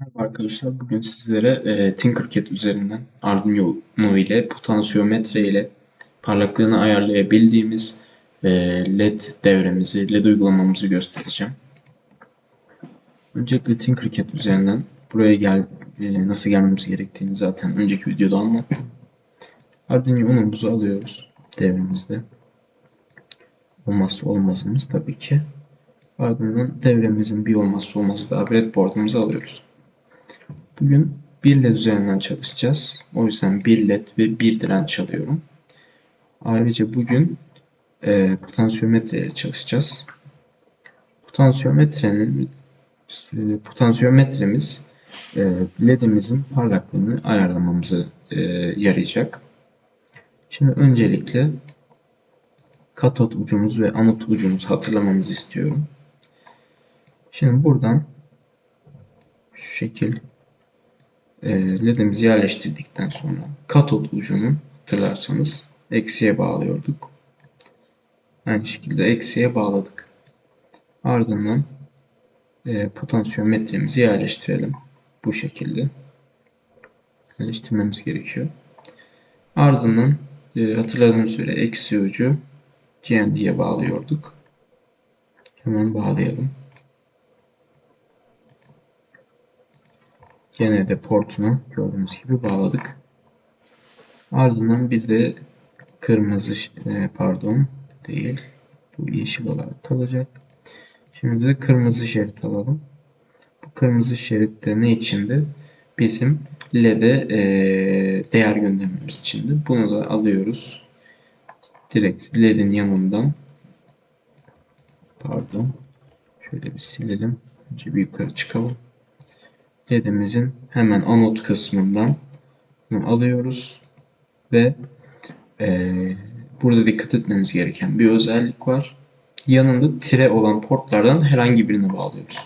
Merhaba arkadaşlar. Bugün sizlere e, Tinkercad üzerinden Arduino ile potansiyometre ile parlaklığını ayarlayabildiğimiz e, LED devremizi, LED uygulamamızı göstereceğim. Öncelikle Tinkercad üzerinden buraya gel e, nasıl gelmemiz gerektiğini zaten önceki videoda anlattım. Arduino Uno'muzu alıyoruz devremizde. Olmazsa olmazımız tabii ki. Ardından devremizin bir olmazsa olmazı da breadboard'umuzu alıyoruz. Bugün 1 led üzerinden çalışacağız. O yüzden 1 led ve 1 direnç alıyorum. Ayrıca bugün e, potansiyometre ile çalışacağız. Potansiyometrenin e, potansiyometremiz e, ledimizin parlaklığını ayarlamamızı e, yarayacak. Şimdi öncelikle katot ucumuz ve anot ucumuzu hatırlamamızı istiyorum. Şimdi buradan şu şekil e, ledimizi yerleştirdikten sonra katot ucunu hatırlarsanız eksiye bağlıyorduk. Aynı şekilde eksiye bağladık. Ardından e, potansiyometremizi yerleştirelim. Bu şekilde. Yerleştirmemiz gerekiyor. Ardından e, hatırladığınız üzere eksi ucu GND'ye bağlıyorduk. Hemen bağlayalım. Gene de portunu gördüğünüz gibi bağladık. Ardından bir de kırmızı e, pardon değil. Bu yeşil olarak kalacak. Şimdi de kırmızı şerit alalım. Bu kırmızı şeritte ne içinde? Bizim LED'e değer göndermemiz içinde. Bunu da alıyoruz. Direkt LED'in yanından pardon şöyle bir silelim. Önce bir yukarı çıkalım. LED'imizin hemen anot kısmından alıyoruz ve e, burada dikkat etmeniz gereken bir özellik var. Yanında tire olan portlardan herhangi birine bağlıyoruz.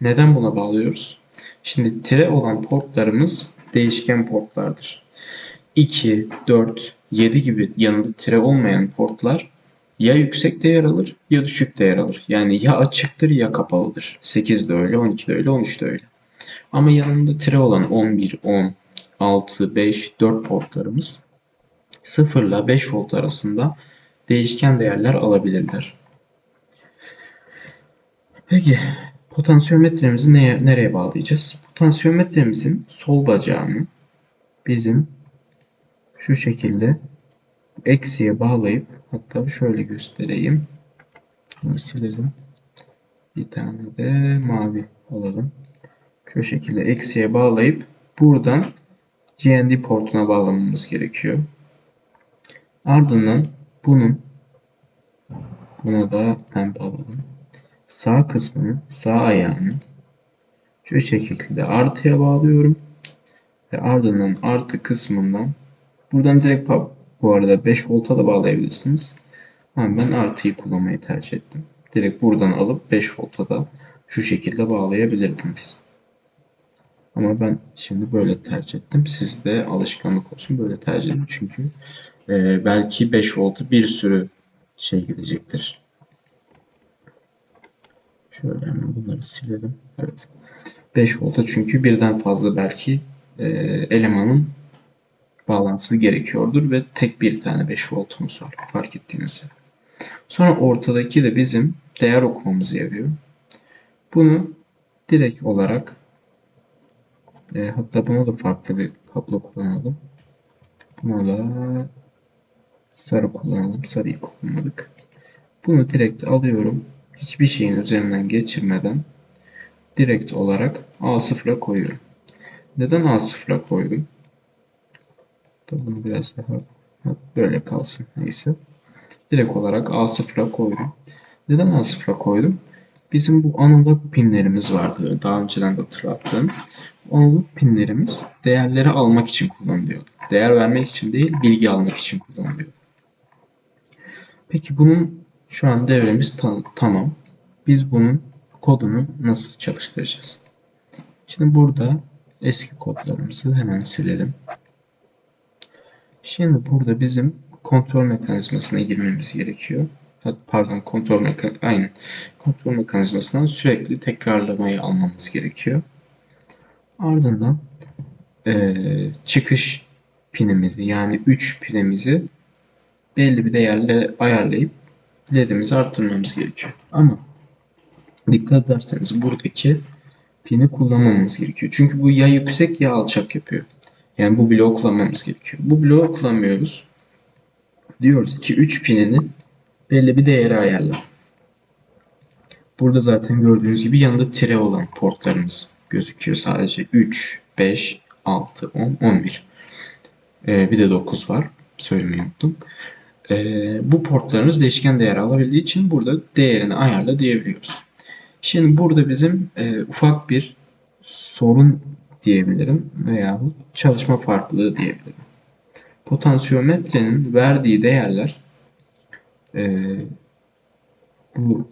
Neden buna bağlıyoruz? Şimdi tire olan portlarımız değişken portlardır. 2, 4, 7 gibi yanında tire olmayan portlar ya yüksek değer alır ya düşük değer alır. Yani ya açıktır ya kapalıdır. 8 de öyle, 12 de öyle, 13 de öyle. Ama yanında tire olan 11, 10, 6, 5, 4 portlarımız 0 ile 5 volt arasında değişken değerler alabilirler. Peki potansiyometremizi neye, nereye bağlayacağız? Potansiyometremizin sol bacağını bizim şu şekilde eksiye bağlayıp hatta şöyle göstereyim. Bunu silelim. Bir tane de mavi alalım şu şekilde eksiye bağlayıp buradan GND portuna bağlamamız gerekiyor. Ardından bunun buna da pembe alalım. Sağ kısmını, sağ ayağını şu şekilde artıya bağlıyorum. Ve ardından artı kısmından buradan direkt bu arada 5 volta da bağlayabilirsiniz. Ama ben artıyı kullanmayı tercih ettim. Direkt buradan alıp 5 volta da şu şekilde bağlayabilirdiniz. Ama ben şimdi böyle tercih ettim. Siz de alışkanlık olsun böyle tercih edin. Çünkü e, belki 5 voltu bir sürü şey gidecektir. Şöyle hemen bunları silelim. Evet. 5 volta çünkü birden fazla belki e, elemanın bağlantısı gerekiyordur ve tek bir tane 5 voltumuz var fark ettiğiniz. Sonra ortadaki de bizim değer okumamızı yarıyor. Bunu direkt olarak e, hatta buna da farklı bir kablo kullanalım. Buna da sarı kullanalım. Sarıyı kullanmadık. Bunu direkt alıyorum. Hiçbir şeyin üzerinden geçirmeden direkt olarak A0'a koyuyorum. Neden A0'a koydum? Bunu biraz daha böyle kalsın neyse. Direkt olarak A0'a koydum. Neden A0'a koydum? Bizim bu analog pinlerimiz vardı. Daha önceden de hatırlattığım. Analog pinlerimiz değerleri almak için kullanılıyor. Değer vermek için değil, bilgi almak için kullanılıyor. Peki bunun şu an devremiz ta tamam. Biz bunun kodunu nasıl çalıştıracağız? Şimdi burada eski kodlarımızı hemen silelim. Şimdi burada bizim kontrol mekanizmasına girmemiz gerekiyor pardon kontrol mekan aynen kontrol mekanizmasından sürekli tekrarlamayı almamız gerekiyor. Ardından eee, çıkış pinimizi yani 3 pinimizi belli bir değerle ayarlayıp ledimizi arttırmamız gerekiyor. Ama dikkat ederseniz buradaki pini kullanmamamız gerekiyor. Çünkü bu ya yüksek ya alçak yapıyor. Yani bu bloğu kullanmamız gerekiyor. Bu bloğu kullanmıyoruz. Diyoruz ki 3 pinini belli bir değere ayarla. Burada zaten gördüğünüz gibi yanında tire olan portlarımız gözüküyor sadece. 3, 5, 6, 10, 11. Ee, bir de 9 var. Söylemeyi unuttum. Ee, bu portlarımız değişken değer alabildiği için burada değerini ayarla diyebiliyoruz. Şimdi burada bizim e, ufak bir sorun diyebilirim veya çalışma farklılığı diyebilirim. Potansiyometrenin verdiği değerler e, bu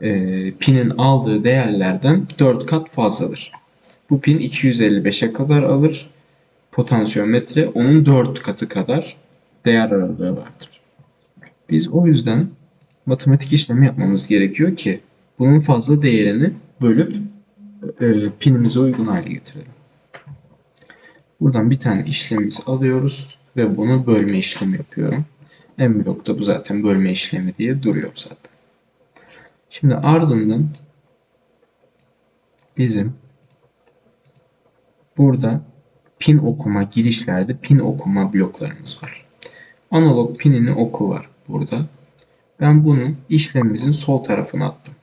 e, pinin aldığı değerlerden 4 kat fazladır. Bu pin 255'e kadar alır. Potansiyometre onun 4 katı kadar değer aralığı vardır. Biz o yüzden matematik işlemi yapmamız gerekiyor ki bunun fazla değerini bölüp e, pinimize uygun hale getirelim. Buradan bir tane işlemimizi alıyoruz ve bunu bölme işlemi yapıyorum. En blokta bu zaten bölme işlemi diye duruyor zaten. Şimdi ardından bizim burada pin okuma girişlerde pin okuma bloklarımız var. Analog pinini oku var burada. Ben bunu işlemimizin sol tarafına attım.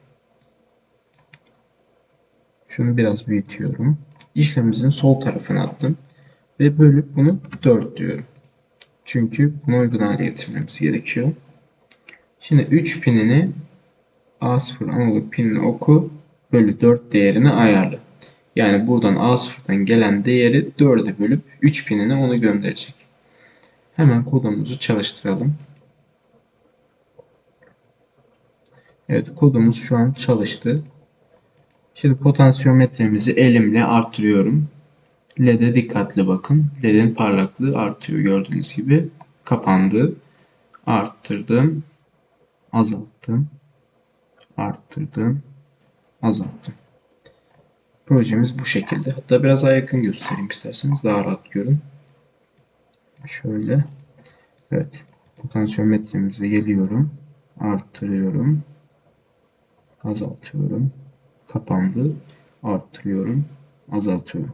Şunu biraz büyütüyorum. İşlemimizin sol tarafına attım. Ve bölüp bunu 4 diyorum. Çünkü buna uygun hale getirmemiz gerekiyor. Şimdi 3 pinini A0 analog pinini oku bölü 4 değerini ayarla. Yani buradan A0'dan gelen değeri 4'e bölüp 3 pinine onu gönderecek. Hemen kodumuzu çalıştıralım. Evet kodumuz şu an çalıştı. Şimdi potansiyometremizi elimle arttırıyorum. LED'e dikkatli bakın. LED'in parlaklığı artıyor gördüğünüz gibi. Kapandı. Arttırdım. Azalttım. Arttırdım. Azalttım. Projemiz bu şekilde. Hatta biraz daha yakın göstereyim isterseniz daha rahat görün. Şöyle. Evet. Potansiyometremize geliyorum. Arttırıyorum. Azaltıyorum. Kapandı. Arttırıyorum. Azaltıyorum.